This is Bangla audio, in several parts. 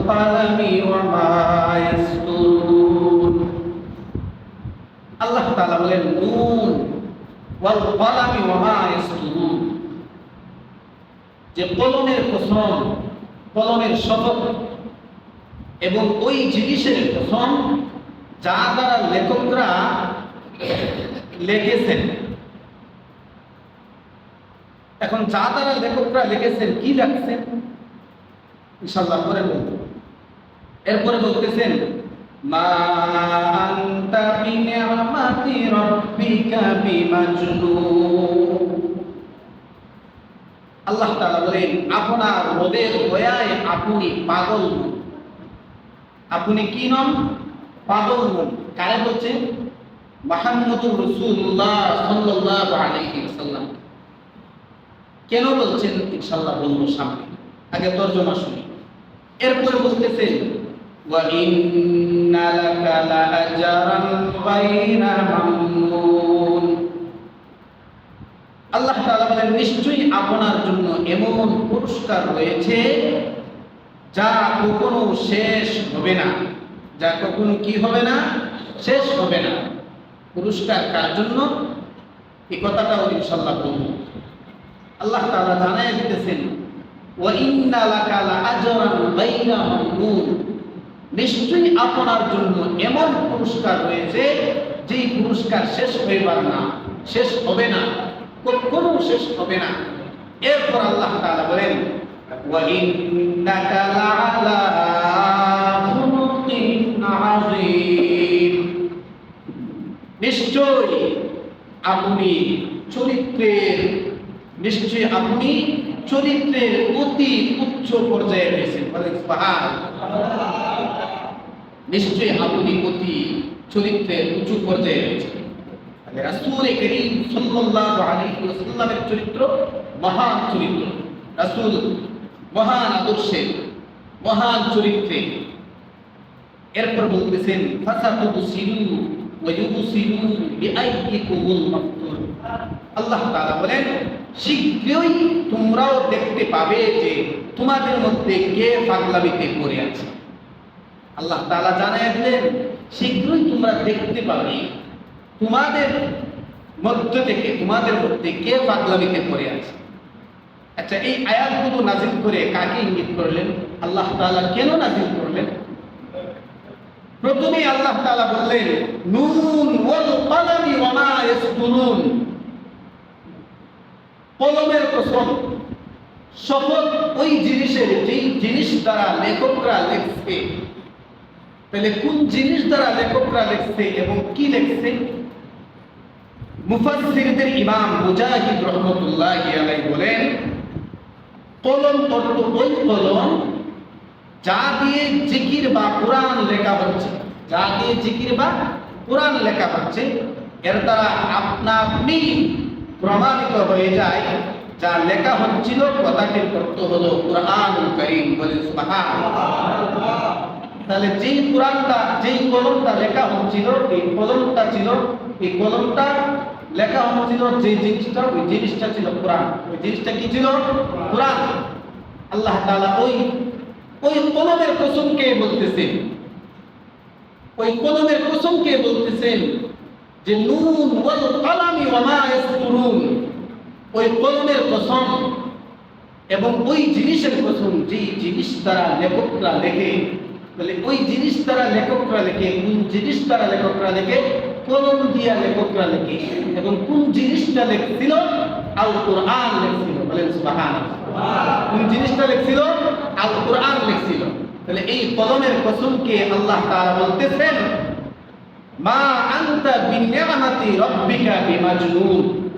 والقلم وما يسطرون আল্লাহ তাআলা বলেন নুন ওয়াল কলামি ওয়া ইয়াসতুরুন যে কলমের কসম কলমের শপথ এবং ওই জিনিসের কসম যা দ্বারা লেখকরা লিখেছেন এখন যা দ্বারা লেখকরা লিখেছেন কি লিখছেন ইনশাআল্লাহ পরে বলবো এরপরে বলতেছেন, মা আল্লাহ তাআলা বলেন, আপনার রবের দয়ায় আপনি পাগল আপনি কি নন? পাগল নন। কারে বলছে? মুহাম্মদুর রাসূলুল্লাহ সাল্লাল্লাহু আলাইহি ওয়াসাল্লাম। কেন বলছেন? ইনশাআল্লাহ বলব সামনে। আগে তর্জমা শুনি। এরপরে বলতেছেন وَإِنَّ لَكَ لَأَجْرًا غَيْرَ مَمْنُونٍ আল্লাহ তাআলা বলেন নিশ্চয়ই আপনার জন্য এমন পুরস্কার রয়েছে যা কখনো শেষ হবে না যা কখনো কি হবে না শেষ হবে না পুরস্কার কার জন্য এই কথাটাও ইনশাল্লাহ বলবো আল্লাহ তাআলা জানায় দিতেছেন ওয়া ইন্না লাকা লাআজরান গায়রা মামনুন নিশ্চয়ই আপনার জন্য এমন পুরস্কার রয়েছে, যেই পুরস্কার শেষ হইবার না, শেষ হবে না, কখনো শেষ হবে না। এরপর আল্লাহ তাআলা বলেন ওয়া ইন্নাকা লাআলা খুলুকিন আযীম। নিশ্চয়ই আপনি চরিত্রের, নিশ্চয়ই আপনি চরিত্রের অতি উচ্চ পর্যায়ে রয়েছেন। বলেন সুবহান নিশ্চয়ই আপনি অতি চরিত্রের উঁচু পর্যায়ে রয়েছেন রাসূল করিম চরিত্র মহান চরিত্র। রাসূল মহান আদর্শের মহান চরিত্রে। এরপর বলতেছেন ফাসাতু সিরু ওয়া মাফতুন আল্লাহ তাআলা বলেন, শীঘ্রই তোমরাও দেখতে পাবে যে তোমাদের মধ্যে কে পাগলামিতে পড়ে আছে। আল্লাহ তাআলা জানায় দিলেন, শীঘ্রই তোমরা দেখতে পাবে তোমাদের মধ্য থেকে, তোমাদের মধ্যে কে পাগলামিতে পড়ে আছে। আচ্ছা এই আয়াতগুলো নাজিল করে কাকে ইঙ্গিত করলেন? আল্লাহ তাআলা কেন নাজিল করলেন? প্রথমে আল্লাহ তাআলা বললেন নুন ওয়াল কলামি ওয়া মা ইয়াসতুরুন। কলমের কসম শপথ ওই জিনিসের যেই জিনিস দ্বারা লেখকরা লিখছে তাহলে কোন জিনিস দ্বারা লেখকরা লিখছে এবং কি লিখছে? মুফাসসিরদের ইমাম মুজাহিদ রহমতুল্লাহি আলাইহি বলেন, কলম অর্থ ওই কলম, যা দিয়ে জিকির বা কোরআন লেখা হচ্ছে, যা দিয়ে জিকির বা কোরআন লেখা হচ্ছে, এর দ্বারা আপনা আপনি প্রমাণিত হয়ে যায়, যা লেখা হচ্ছিল কথাটির অর্থ হলো কোরআন করিম বলে সুবহানাল্লাহ। তাহলে যেই কোরআনটা যেই কলমটা লেখা হচ্ছিল, এই কলমটা ছিল, এই কলমটা লেখা হচ্ছিল যে জিনিসটা, ওই জিনিসটা ছিল কোরআন ওই জিনিসটা কি ছিল? কোরআন আল্লাহ তাআলা ওই ওই কলমের কসমকে বলতেছেন? ওই কলমের কসমকে বলতেছেন? যে নুন ওয়াল কলামি ওয়া ওই কলমের কসম এবং ওই জিনিসের কসম, যেই জিনিস দ্বারা লেখকরা লেখে বলে ওই জিনিস দ্বারা লেখকরা লেখে, কোন জিনিস দ্বারা লেখকরা লেখে কলম দিয়া লেখকরা লেখে। এবং কোন জিনিসটা লেখছিল? আল কোরআন লেখছিল। বলেন সুবহানাল্লাহ। কোন জিনিসটা লেখছিল? আল কোরআন লেখছিল। তাহলে এই কলমের কসমকে আল্লাহ তাআলা বলতেছেন, মা আনতা বিনিয়ামাতি রাব্বিকা বিমাজনুন।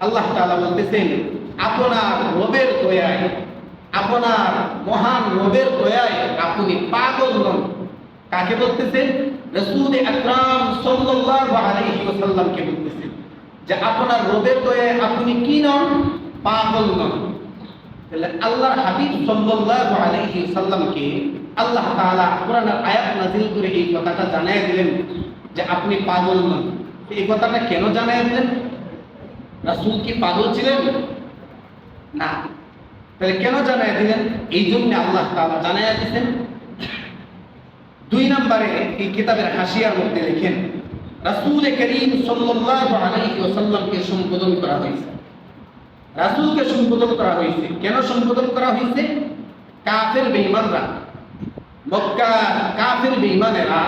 আল্লাহ তাআলা বলতেছেন, আপনার রবের দয়ায় আপনার মহান রবের দয়ায় আপনি পাগল নন। কাকে বলতেছেন? রাসূল আকরাম সাল্লাল্লাহু আলাইহি ওয়াসাল্লামকে বলতেছেন যে আপনার রবের দয়ায় আপনি কি নন? পাগল নন। তাহলে আল্লাহর হাবিব সাল্লাল্লাহু আলাইহি ওয়াসাল্লামকে আল্লাহ তাআলা কোরআনের আয়াত নাযিল করে এই কথাটা জানায় দিলেন যে আপনি পাগল নন। এই কথাটা কেন জানায় দিলেন? রাসূল কি পাগল ছিলেন? না। তাহলে কেন জানাই দিলেন? এই জন্য আল্লাহ তাআলা জানাই দিয়েছেন দুই নম্বরে এই কিতাবের হাসিয়ার মধ্যে লিখেন, রাসূল করিম সাল্লাল্লাহু আলাইহি ওয়াসাল্লামকে সম্বোধন করা হয়েছে। রাসূলকে সম্বোধন করা হয়েছে। কেন সম্বোধন করা হয়েছে? কাফের বেঈমানরা, মক্কা কাফের বেঈমানেরা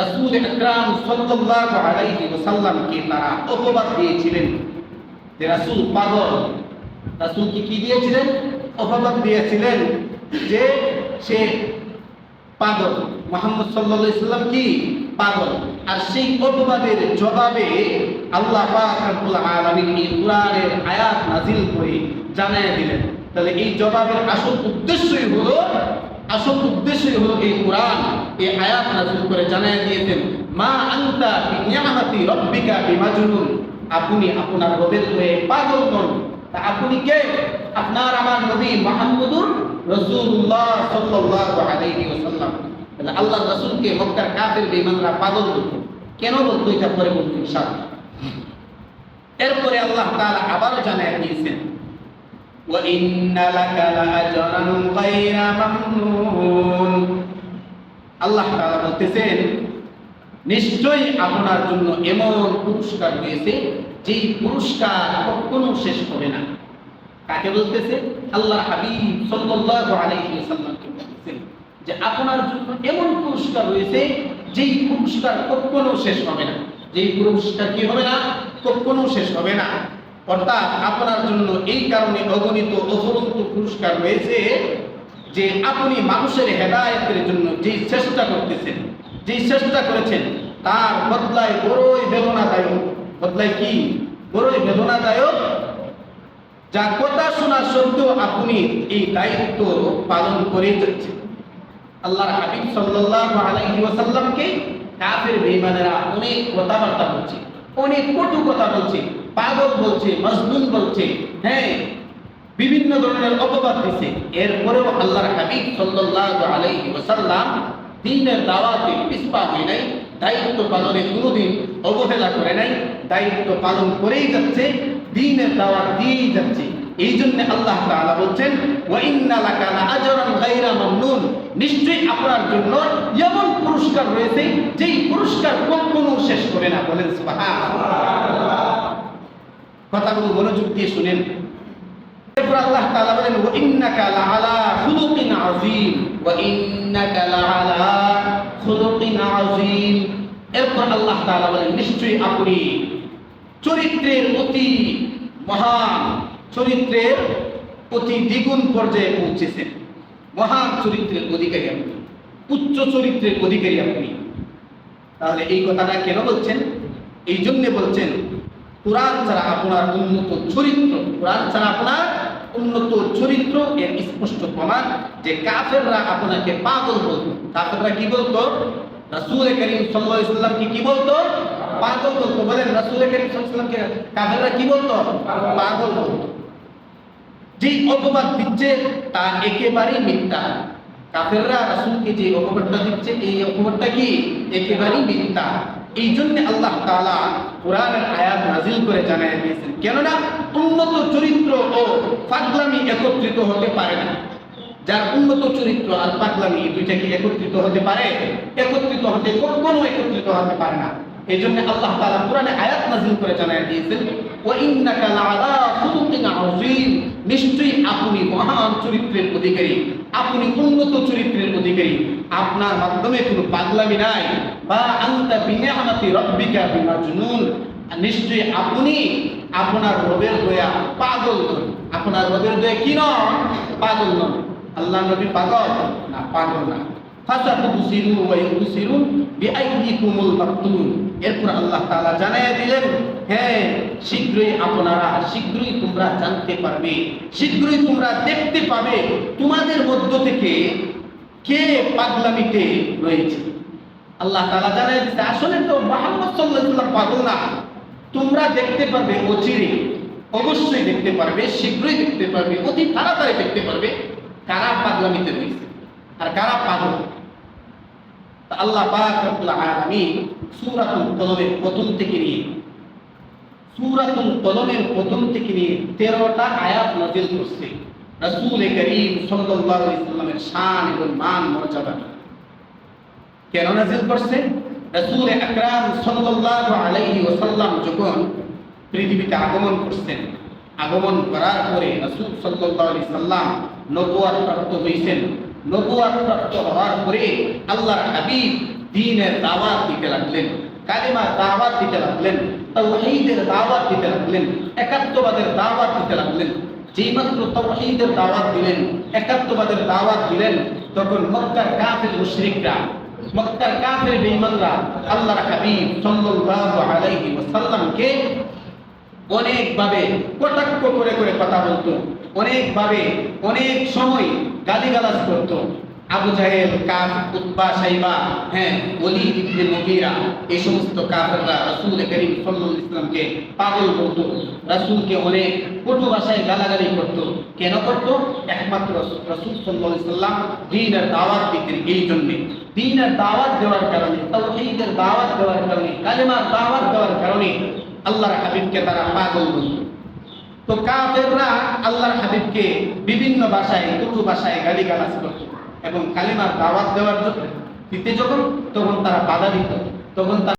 রাসূল আকরাম সাল্লাল্লাহু আলাইহি ওয়াসাল্লামকে তারা অপবাদ দিয়েছিলেন যে রাসূল পাগল। রাসূলকে কি দিয়েছিলেন? অপবাদ দিয়েছিলেন যে সে পাগল। মোহাম্মদ সাল্লাল্লাহু সাল্লাম কি? পাগল। আর সেই অপবাদের জবাবে আল্লাহ পাক রব্বুল আলামিন এই কোরআনের আয়াত নাজিল করে জানায় দিলেন। তাহলে এই জবাবের আসল উদ্দেশ্যই হলো, আসল উদ্দেশ্যই হলো এই কোরআন, এই আয়াত নাজিল করে জানায় দিয়েছেন, মা আনতা বিনিয়ামাতি রব্বিকা বিমাজনুন। আপনি আপনার রবের হয়ে পাগল নন। তা আপনি কে আপনার আমার নবী মুহাম্মদুর রাসূলুল্লাহ সাল্লাল্লাহু আলাইহি ওয়াসাল্লাম তাহলে আল্লাহ রাসূলকে মক্কার কাফের বেঈমানরা পাগল বলতো কেন বলতো এটা পরে বলতো ইনশাআল্লাহ এরপরে আল্লাহ তাআলা আবারও জানায় দিয়েছেন وَإِنَّ لَكَ لَأَجْرًا غَيْرَ مَمْنُونٍ আল্লাহ তাআলা বলতেছেন নিশ্চয়ই আপনার জন্য এমন পুরস্কার রয়েছে যেই পুরস্কার কখনো শেষ হবে না। কাকে বলতেছে? আল্লাহ হাবিব সাল্লাল্লাহু আলাইহি ওয়াসাল্লামকে বলতেছেন যে আপনার জন্য এমন পুরস্কার রয়েছে যেই পুরস্কার কখনো শেষ হবে না। যেই পুরস্কার কি হবে না? কখনো শেষ হবে না। অর্থাৎ আপনার জন্য এই কারণে অগণিত অফুরন্ত পুরস্কার রয়েছে যে আপনি মানুষের হেদায়েতের জন্য যেই চেষ্টা করতেছেন যেই চেষ্টা করেছেন, তার বদলায় বড়ই বেদনাদায়ক। বদলায় কি? বড়ই বেদনাদায়ক? যা কথা শোনা সত্ত্বেও আপনি এই দায়িত্ব পালন করে যাচ্ছেন। আল্লাহর হাবিব সাল্লাল্লাহু আলাইহি ওয়াসাল্লামকে কাফের বেঈমানেরা অনেক কথাবার্তা বলছে, অনেক কটু কথা বলছে, পাগল বলছে মজনুন বলছে হ্যাঁ বিভিন্ন ধরনের অপবাদ দিছে। এরপরেও আল্লাহর হাবিব সাল্লাল্লাহু আলাইহি ওয়াসাল্লাম দিনের দাওয়াতে পিছপা হয় নাই, দায়িত্ব পালনে কোনোদিন অবহেলা করে নাই, দায়িত্ব পালন করেই যাচ্ছে, দিনের দাওয়াত দিয়েই যাচ্ছে। এই জন্য আল্লাহ তাআলা বলছেন, ওয়া লাআজরান গায়রা মামনুন। নিশ্চয়ই আপনার জন্য এমন পুরস্কার রয়েছে, যেই পুরস্কার কখনো শেষ করে না। বলেন, সুবহানাল্লাহ। কথাগুলো মনোযোগ দিয়ে শুনেন। এরপর আল্লাহ তাআলা বলেন, ওয়া ইন্নাকা লাআলা খুলুকিন আযীম। ওয়া ইন্নাকা খুলুকিন আযীম আল্লাহ তাআলা বলেন, নিশ্চয়ই আপনি চরিত্রের অতি মহান চরিত্রের অতি দ্বিগুণ পর্যায়ে পৌঁছেছেন। মহান চরিত্রের অধিকারী আপনি, উচ্চ চরিত্রের অধিকারী আপনি। তাহলে এই কথাটা কেন বলছেন? এই জন্যে বলছেন, কোরআন ছাড়া আপনার উন্নত চরিত্র, কোরআন ছাড়া আপনার উন্নত চরিত্র এর স্পষ্ট প্রমাণ যে কাফেররা আপনাকে পাগল বলতো। কাফেররা কি বলতো? রাসূল করিম সাল্লাল্লাহু আলাইহি সাল্লামকে কি বলতো? পাগল বলতো। বলেন রাসূল করিম সাল্লামকে কাফেররা কি বলতো? পাগল বলতো। যে অপবাদ দিচ্ছে, তা একেবারেই মিথ্যা। কাফেররা রাসূলকে যে অপবাদটা দিচ্ছে, এই অপবাদটা কি? একেবারেই মিথ্যা। এই জন্য আল্লাহ তাআলা কোরআনের আয়াত নাজিল করে জানিয়ে দিয়েছেন। কেননা উন্নত চরিত্র ও পাগলামি একত্রিত হতে পারে না। যার উন্নত চরিত্র আর পাগলামি দুইটা কি একত্রিত হতে পারে? একত্রিত হতে কখনো একত্রিত হতে পারে না। এই জন্য আল্লাহ তাআলা কোরআনে আয়াত নাজিল করে জানিয়ে দিয়েছেন ওয়া ইন্নাকা লাআলা খুলুকিন আযীম। নিশ্চয়ই আপনি মহান চরিত্রের অধিকারী, আপনি উন্নত চরিত্রের অধিকারী। আপনার মাধ্যমে কোনো পাগলামি নাই। বা আনতা বিনিয়ামাতি রব্বিকা বিমাজনুন। নিশ্চয়ই আপনি আপনার রবের দয়া পাগল নন। আপনার রবের দয়া কি নন? পাগল নন। আল্লাহ নবী পাগল? না পাগল না। এরপর আল্লাহ তাআলা জানায় দিলেন হ্যাঁ শীঘ্রই আপনারা, শীঘ্রই তোমরা জানতে পারবে, শীঘ্রই তোমরা দেখতে পাবে তোমাদের মধ্য থেকে কে পাগলামিতে রয়েছে। আল্লাহ তাআলা জানায় দিচ্ছে আসলে তো মুহাম্মদ ওয়াসাল্লাম পাগল না। তোমরা দেখতে পারবে অচিরে। অবশ্যই দেখতে পারবে, শীঘ্রই দেখতে পারবে, অতি তাড়াতাড়ি দেখতে পারবে। কারা পাগলামিতে রয়েছে? আর কারা পাগল? আল্লাহ পাক রব্বুল আলামিন সূরাতুল কলমের প্রথম থেকে নিয়ে, সূরাতুল কলমের প্রথম থেকে নিয়ে 13টা আয়াত নাযিল করছে। রাসূল করিম সাল্লাল্লাহু আলাইহি সাল্লামের শান এবং মান মর্যাদা। কেন নাজিল করছে? রাসূল আকরাম সাল্লাল্লাহু আলাইহি ওয়াসাল্লাম যখন পৃথিবীতে আগমন করছেন, আগমন করার পরে রাসূল সাল্লাল্লাহু আলাইহি সাল্লাম নবুয়ত প্রাপ্ত হয়েছেন নবুয়ত প্রাপ্ত হওয়ার পরে আল্লাহর হাবিব দ্বীনের দাওয়াত দিতে লাগলেন কালিমার দাওয়াত দিতে লাগলেন, তাওহীদের দাওয়াত দিতে লাগলেন, একাত্মবাদের দাওয়াত দিতে লাগলেন। যেই মাত্র তাওহীদের দাওয়াত দিলেন, একাত্মবাদের দাওয়াত দিলেন, তখন মক্কার কাফির মুশরিকরা, মক্কার কাফের বেঈমানরা আল্লাহর হাবিব সাল্লাল্লাহু আলাইহি ওয়াসাল্লামকে অনেকভাবে কটাক্ষ করে করে কথা বলতো। অনেকভাবে অনেক সময় গালিগালাজ করত। আবু জাহেল, কাফ, উতবা, সাইবা হ্যাঁ ওলি ইবনে মুগীরা, এই সমস্ত কাফেররা রাসূল করিম সাল্লাল্লাহু ওয়াসাল্লামকে পাগল বলতো রাসূলকে অনেক কটু ভাষায় গালাগালি করত। কেন করত? একমাত্র রাসূল সাল্লাল্লাহু আলাইহি ওয়াসাল্লাম দ্বীনের দাওয়াত দিতেন এই জন্য। দ্বীনের দাওয়াত দেওয়ার কারণে, তাওহীদের দাওয়াত দেওয়ার কারণে, কালেমার দাওয়াত দেওয়ার কারণে আল্লাহর হাবিবকে তারা পাগল বলত তো কাফেররা আল্লাহর হাবিবকে বিভিন্ন ভাষায় কটু ভাষায় গালিগালাজ করত এবং কালিমার দাওয়াত দেওয়ার জন্য দিতে যখন, তখন তারা বাধা দিত, তখন তারা